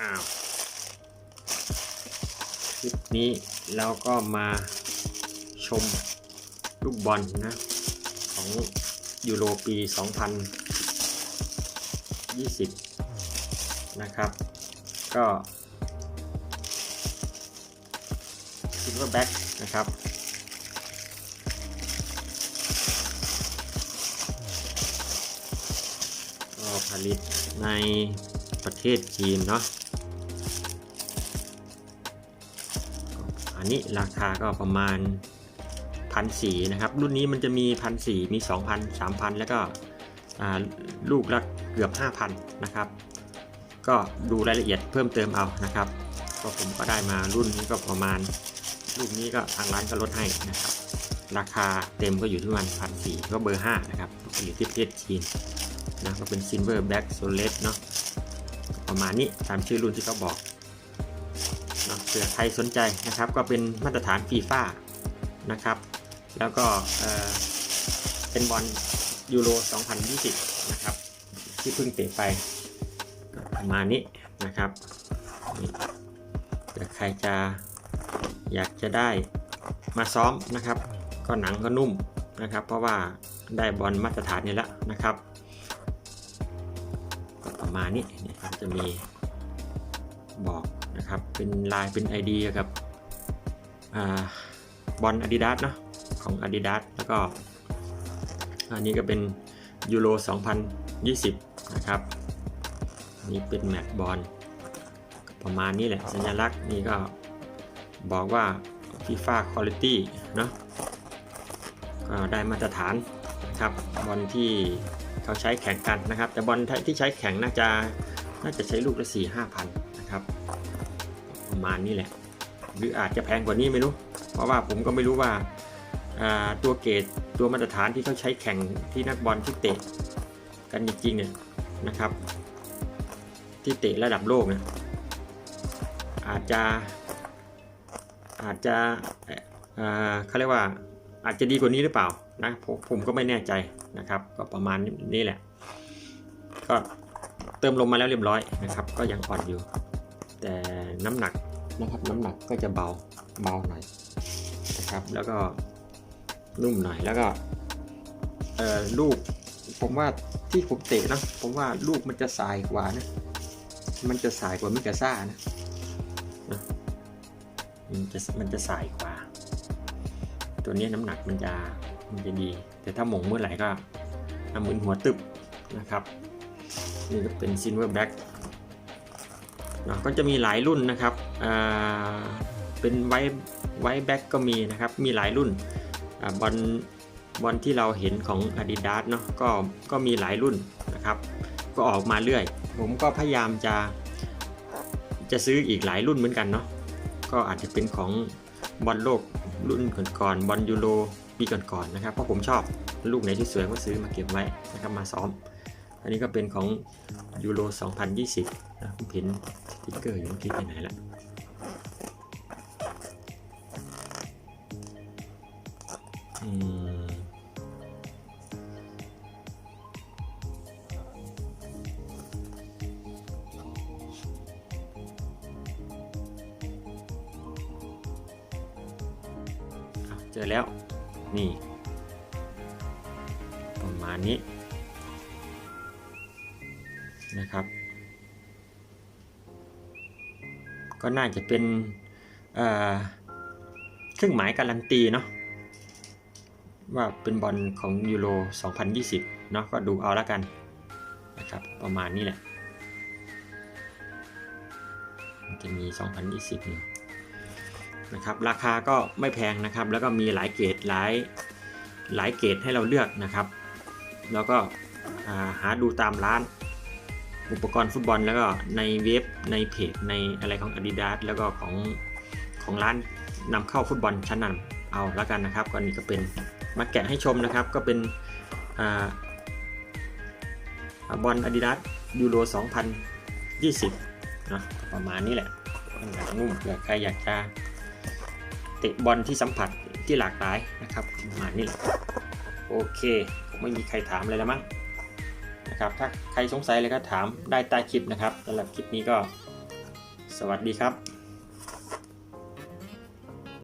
อ้าวคลิปนี้เราก็มาชมลูกบอลนะ ของยูโรปี 2020 นะครับ ก็ซิลเวอร์แบ็กนะครับก็ผลิตในประเทศจีนเนาะ อันนี้ราคาก็ประมาณพันสีนะครับ รุ่นนี้มันจะมีพันสีมี 2,000 3,000 แล้วก็ลูกละเกือบ 5,000 นะครับ ก็ดูรายละเอียดเพิ่มเติมเอานะครับ ก็ผมก็ได้มารุ่นนี้ก็ประมาณลูกนี้ก็ทางร้านก็ลดให้นะครับ ราคาเต็มก็อยู่ที่ประมาณพันสีก็เบอร์ 5 นะครับผลิตที่ประเทศจีนนะก็เป็น Silver Black Solid เนาะประมาณนี้ตามชื่อรุ่นที่เขาบอก ผื่อใครสนใจนะครับ ก็เป็นมาตรฐานฟีฟ่านะครับ แล้วก็เป็นบอลยูโร 2020 นะครับ ที่เพิ่งเตะไปประมาณนี้นะครับเผื่อใครจะอยากจะได้มาซ้อมนะครับ ก็หนังก็นุ่มนะครับ เพราะว่าได้บอลมาตรฐานนี่แล้วนะครับ ประมาณนี้นะครับจะมี บอกนะครับ เป็นลายเป็น ID กับบอลอาดิดาสเนาะของ Adidas แล้วก็ อันนี้ก็เป็นยูโร 2020 นะครับอันนี่เป็นแมตช์บอลประมาณนี้แหละ สัญลักษณ์นี่ก็บอกว่า FIFA Quality เนาะก็ได้มาตรฐานนะครับบอลที่เขาใช้แข่งกันนะครับ แต่บอลที่ใช้แข่งน่าจะน่าจะใช้ลูกละสี่ห้าพันนะครับ ประมาณนี้แหละ หรืออาจจะแพงกว่านี้ไม่รู้ เพราะว่าผมก็ไม่รู้ว่าตัวเกรดตัวมาตรฐานที่เขาใช้แข่งที่นักบอลที่เตะกันจริงๆเนี่ยนะครับ ที่เตะระดับโลกเนี่ยอาจจะอาจจะเอ่อเขาเรียกว่าอาจจะดีกว่านี้หรือเปล่านะผมผมก็ไม่แน่ใจนะครับ ก็ประมาณนี้แหละ ก็เติมลมมาแล้วเรียบร้อยนะครับ ก็ยังอ่อนอยู่ แต่ น้ำหนักนะครับน้ำหนักก็จะเบาเบาหน่อยนะครับ แล้วก็นุ่มหน่อยแล้วก็เอ่อลูกผมว่าที่ผมเตะนะผมว่าลูกมันจะสายกว่านะมันจะสายกว่ามิกาซ่านะนะมันจะมันจะสายกว่า ตัวนี้น้ำหนักมันจะมันจะดี แต่ถ้าหมงเมื่อไหร่ก็ทำเหมือนหัวตึบนะครับ นี่ก็เป็นซินเวอร์แบ็กเนะก็จะมีหลายรุ่นนะครับเป็นไวไวแบ็กก็มีนะครับ มีหลายรุ่นอบอลบอลที่เราเห็นของ Adidas เนาะก็ก็มีหลายรุ่นนะครับ ก็ออกมาเรื่อย ผมก็พยายามจะจะซื้ออีกหลายรุ่นเหมือนกันเนาะก็อาจจะเป็นของบอลโลกรุ่นก่อนๆบอลยูโรปีก่อนๆนะครับเพราะผมชอบลูกไหนที่สวยก็ซื้อมาเก็บไว้นะครับมาซ้อม อันนี้ก็เป็นของยูโร 2020 นะผมเห็นสติ๊กเกอร์อยู่เมื่อกี้ไปไหนละอืมอะเจอแล้ว นี่ ประมาณนี้ นะครับ ก็น่าจะเป็นเครื่องหมายการันตีเนาะว่าเป็นบอลของยูโร 2020 เนาะก็ดูเอาล้วกันนะครับประมาณนี้แหละมันจะมี 2020อยู่นะครับราคาก็ไม่แพงนะครับ แล้วก็มีหลายเกรดหลายหลายเกรดให้เราเลือกนะครับ แล้วก็าหาดูตามร้าน อุปกรณ์ฟุตบอลแล้วก็ในเว็บในเพจในอะไรของ Adidas แล้วก็ของของร้านนำเข้าฟุตบอลชั้นนำเอาล้วกันนะครับก็นี่ก็เป็นมาแกะให้ชมนะครับก็เป็นอ่าบอล Adidas ยูโร 2020นะประมาณนี้แหละหนังนุ่มเผื่อใครอยากจะเตะบอลที่สัมผัสที่หลากหลายนะครับประมาณนี้แหละโอเคไม่มีใครถามอะไรแล้วมั้ง นะครับ ถ้าใครสงสัยอะไรก็ถามได้ใต้คลิปนะครับสำหรับคลิปนี้ก็ สวัสดีครับ